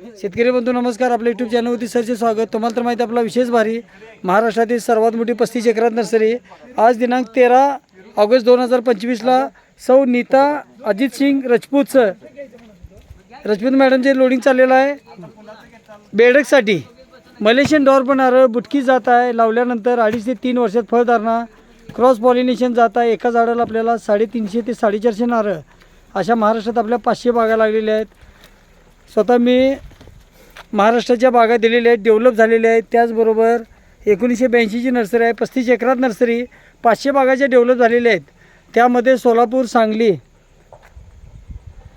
शेतकरी बंधू नमस्कार. आपल्या यूट्यूब चॅनलवरती सरचे स्वागत. तुम्हाला तर माहिती आपला विशेष भारी महाराष्ट्रातील सर्वात मोठी पस्तीस एकरात नर्सरी. आज दिनांक तेरा ऑगस्ट दोन हजार पंचवीसला सौ नीता अजित सिंग रजपूतचं रजपूत मॅडमचे लोडिंग चाललेलं आहे. बेडकसाठी मलेशियन डॉर पण नारळ बुटकी जात आहे. लावल्यानंतर अडीच ते तीन वर्षात फळधारणा क्रॉस पॉलिनेशन जात आहे. एका झाडाला आपल्याला साडेतीनशे ते साडेचारशे नारळ अशा महाराष्ट्रात आपल्या पाचशे बागा लागलेल्या आहेत. स्वतः मी महाराष्ट्राच्या बागा दिलेल्या आहेत डेव्हलप झालेल्या आहेत. त्याचबरोबर एकोणीसशे ब्याऐंशीची नर्सरी आहे पस्तीस एकरात नर्सरी पाचशे बागाच्या डेव्हलप झालेल्या आहेत. त्यामध्ये सोलापूर सांगली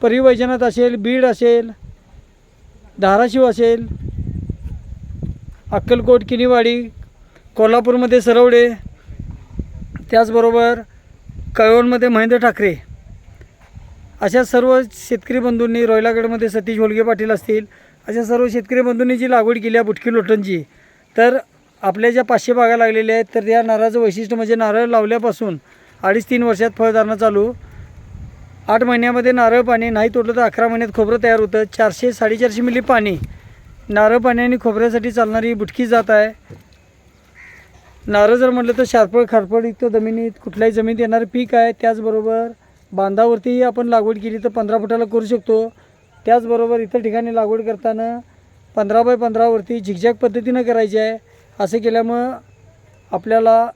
परिवैजनाथ असेल बीड असेल धाराशिव असेल अक्कलकोट किनीवाडी कोल्हापूरमध्ये सरवडे त्याचबरोबर कळवणमध्ये महेंद्र ठाकरे. अशा सर्व शेतकरी बंधूंनी रोयलागडमध्ये सतीश होलगे पाटील असतील अशा सर्व शेतकरी बंधूंनी जी लागवड केली आहे बुटकी लोटणची तर आपल्या ज्या पाचशे बागा लागलेल्या आहेत तर या नारळाचं वैशिष्ट्य म्हणजे नारळ लावल्यापासून अडीच तीन वर्षात फळधारणा चालू. आठ महिन्यामध्ये नारळ पाणी नाही तोडलं तर अकरा महिन्यात खोबरं तयार होतं. चारशे साडेचारशे मिली पाणी नारळ पाणी आणि खोबऱ्यासाठी चालणारी बुटकी जात आहे. नारळ जर म्हटलं तर शारपळ खारपळ इतकं जमिनीत कुठल्याही जमिनीत येणारं पीक आहे. त्याचबरोबर बांधावरतीही आपण लागवड केली तर पंधरा फुटाला करू शकतो. त्याचबरोबर इतर ठिकाणी लागवड करताना पंधरा बाय पंधरावरती झिकझॅक पद्धतीनं करायची आहे. असं केल्यामुळं आपल्याला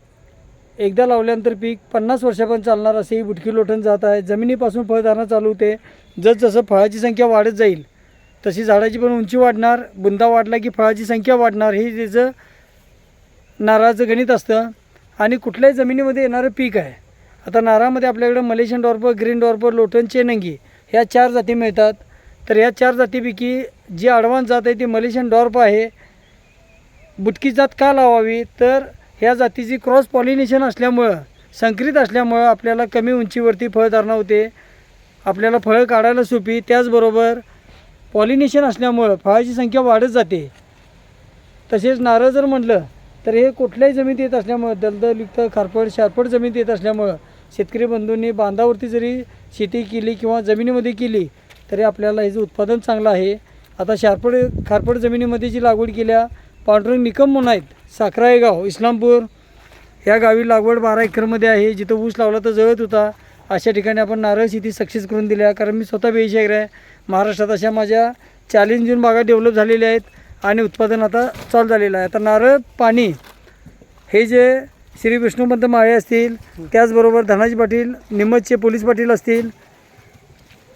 एकदा लावल्यानंतर पीक पन्नास वर्षापर्यंत चालणार असे ही बुटकी लोटण जात आहे. जमिनीपासून फळधारणा चालू होते. जसजसं फळाची संख्या वाढत जाईल तशी झाडाची पण उंची वाढणार बुंदा वाढला की फळाची संख्या वाढणार हे त्याचं नारळाचं गणित असतं. आणि कुठल्याही जमिनीमध्ये येणारं पीक आहे आता नारळामध्ये आपल्याकडं मलेशियन डॉर्पर ग्रीन डॉर्पर लोटन चेनंगी ह्या चार जाती मिळतात. तर ह्या चार जातीपैकी जी अडवान्स जात आहे ती मलेशियन डॉर्प आहे. बुटकी जात का लावावी? तर ह्या जातीची क्रॉस पॉलिनेशन असल्यामुळं संकरित असल्यामुळं आपल्याला कमी उंचीवरती फळधारणा होते. आपल्याला फळं काढायला सोपी. त्याचबरोबर पॉलिनेशन असल्यामुळं फळाची संख्या वाढत जाते. तसेच नारळ जर म्हटलं तर हे कुठल्याही जमिनीत येत असल्यामुळं दलदलयुक्त खारपड शारपड जमिनीत येत असल्यामुळं शेतकरी बंधूंनी बांधावरती जरी शेती केली किंवा जमिनीमध्ये केली तरी आपल्याला ह्याचं उत्पादन चांगलं आहे. आता शारपड खारपड जमिनीमध्ये जी लागवड केल्या पांढरंग निकम म्हणून आहेत. साखराळे गाव इस्लामपूर. या गावी लागवड बारा एकरमध्ये आहे. जिथं ऊस लावला तर जळत होता. अशा ठिकाणी आपण नारळ शेती सक्सेस करून दिल्या. कारण मी स्वतः बेशाहीर आहे. महाराष्ट्रात अशा माझ्या चाळीस जून बागा डेव्हलप झालेल्या आहेत आणि उत्पादन आता चालू झालेलं आहे. आता नारळ पाणी हे जे श्री विष्णुपंत माळे असतील त्याचबरोबर धनाजी पाटील निमजचे पोलीस पाटील असतील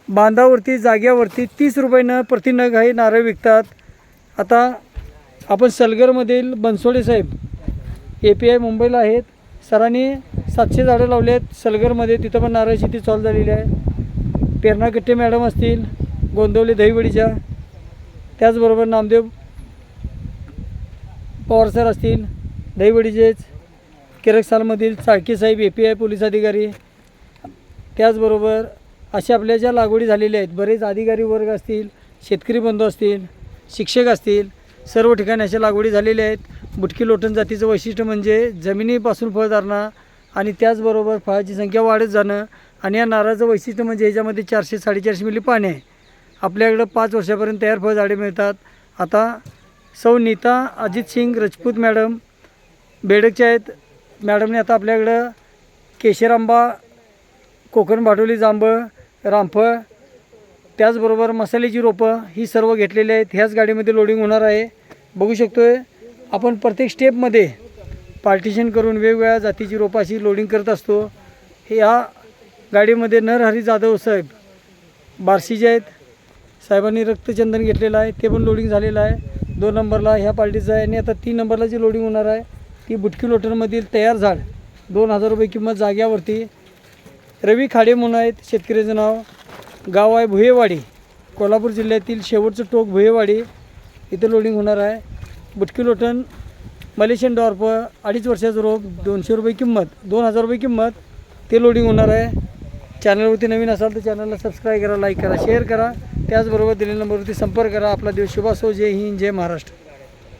बांधावरती जाग्यावरती तीस रुपयानं प्रति नग हे नारळ विकतात. आता आपण सलगरमधील बनसोडे साहेब ए पी आय मुंबईला आहेत. सरांनी सातशे झाडं लावले आहेत सलगरमध्ये तिथं पण नारळ शेती चालू झालेली आहे. पेरणा कट्टे मॅडम असतील गोंदवले दहीवडीच्या. त्याचबरोबर नामदेव पवार सर असतील दहीवडीचेच. किरकसालमधील चाळकेसाहेब ए पी आय पोलीस अधिकारी. त्याचबरोबर अशा आपल्या ज्या लागवडी झालेल्या आहेत बरेच अधिकारी वर्ग असतील शेतकरी बंधू असतील शिक्षक असतील सर्व ठिकाणी अशा लागवडी झालेल्या आहेत. बुटकी लोटण जातीचं वैशिष्ट्य म्हणजे जमिनीपासून फळ धारणं आणि त्याचबरोबर फळाची संख्या वाढत जाणं आणि या नारळाचं वैशिष्ट्य म्हणजे ह्याच्यामध्ये चारशे साडेचारशे मिली पाणी आहे आपल्याकडं पाच वर्षापर्यंत तयार फळझाडे मिळतात. आता सौ नीता अजित सिंग रजपूत मॅडम बेडकच्या आहेत. मॅडमने आता आपल्याकडं केशर आंबा कोकण भाटोली जांभळ रामफळ त्याचबरोबर मसाल्याची रोपं ही सर्व घेतलेली आहेत. ह्याच गाडीमध्ये लोडिंग होणार आहे. बघू शकतो आहे आपण प्रत्येक स्टेपमध्ये पार्टिशन करून वेगवेगळ्या जातीची रोपं अशी लोडिंग करत असतो. ह्या गाडीमध्ये नरहरी जाधव साहेब बार्शीचे आहेत साहेबांनी रक्तचंदन घेतलेलं आहे ते पण लोडिंग झालेलं आहे. दोन नंबरला ह्या पार्टीचं आहे आणि आता तीन नंबरला जे लोडिंग होणार आहे ती बुटकी लोटरमधील तयार झाड. दोन हजार रुपये किंमत जाग्यावरती. रवी खाडे म्हणून आहेत शेतकऱ्याचं नाव. गाव आहे भुयेवाडी कोल्हापूर जिल्ह्यातील शेवटचं टोक भुयेवाडी इथं लोडिंग होणार आहे. बुटकी लोटन मलेशियन डॉर्प अडीच वर्षाचं रोप दोनशे रुपये किंमत. दोन हजार रुपये किंमत. ते लोडिंग होणार आहे. चॅनलवरती नवीन असाल तर चॅनलला सबस्क्राईब करा लाईक करा शेअर करा. त्याचबरोबर दिलेल्या नंबरवरती संपर्क करा. आपला दिवस शुभ असो जय हिंद जय महाराष्ट्र.